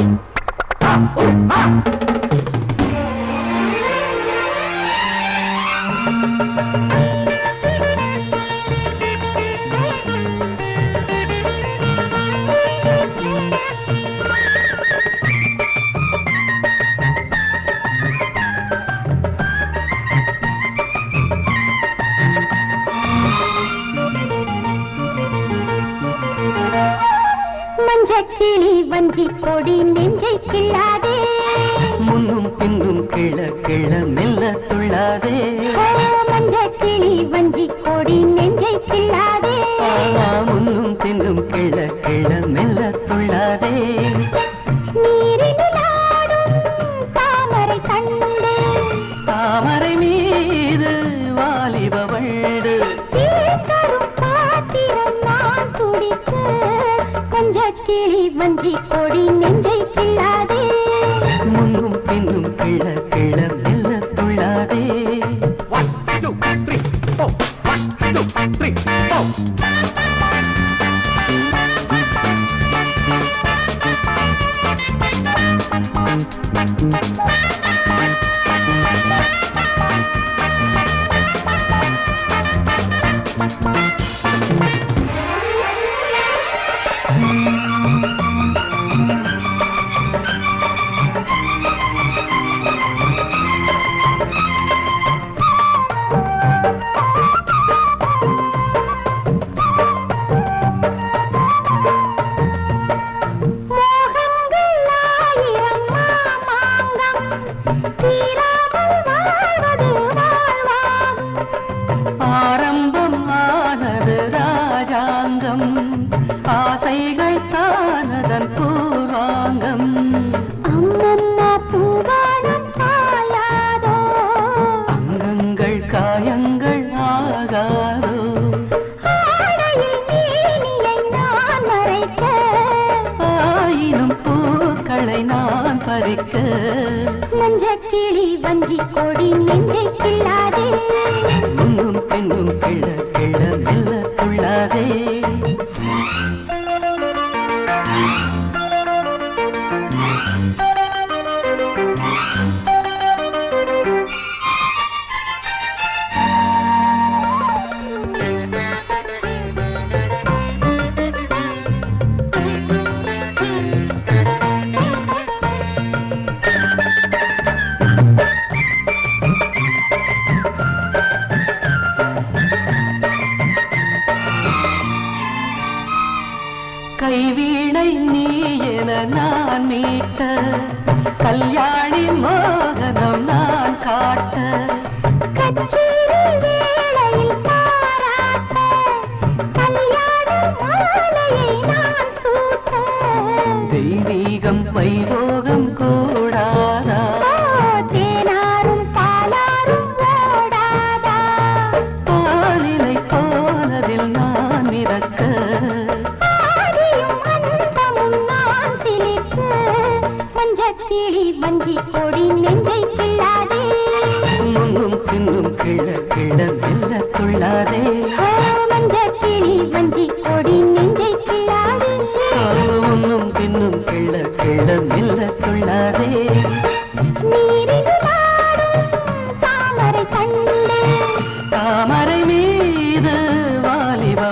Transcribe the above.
Oh, ah! மஞ்சக்கிளி வஞ்சி கொடி நெஞ்சை கிள்ளாதே. முன்னும் பின்னும் கிள கிள மெல்ல துள்ளாதே. ஓ, மஞ்சக்கிளி வஞ்சி கொடி நெஞ்சை கிள்ளாதே. முன்னும் பின்னும் கிள கிள மெல்ல துள்ளாதே. ஆடும் தாமரை கண்டு தாமரை மீது மஞ்சக்கிளி வஞ்சி கொடி நெஞ்சை கிள்ளாதே முன்னும் பின்னும் கிள கிள மெல்ல துள்ளாதே One, two, three, four. One, two, three, four. மோகங்கள் ஆரம்பம் ஆனது ராஜாங்கம். ஆசைகள் தானதன் பூர்வாங்கம். அம்மம்மா பூவானம் பாயாதோ அங்கங்கள் காயங்கள் ஆகாதோ? ஆயினும் பூக்களை நான் பறிக்க. மஞ்சக்கிளி வஞ்சி கொடி நெஞ்சை கிள்ளாத கைவீணை நீ என நான் மீட்ட கல்யாணி மோகனம் நான் காட்ட. கச்சேரி வேளையில் பாராட்ட கல்யாண மாலையை நான் சூட்ட. தெய்வீகம் வைரோகம் மஞ்சக்கிளி வஞ்சி கொடி நெஞ்சை கிள்ளாதே. முன்னும் பின்னும் கிள கிள மெல்ல துள்ளாதே. ஓ, மஞ்சக்கிளி வஞ்சி கொடி நெஞ்சை கிள்ளாதே. முன்னும் பின்னும் கிள கிள மெல்ல துள்ளாதே. தாமரை மீது வாலிப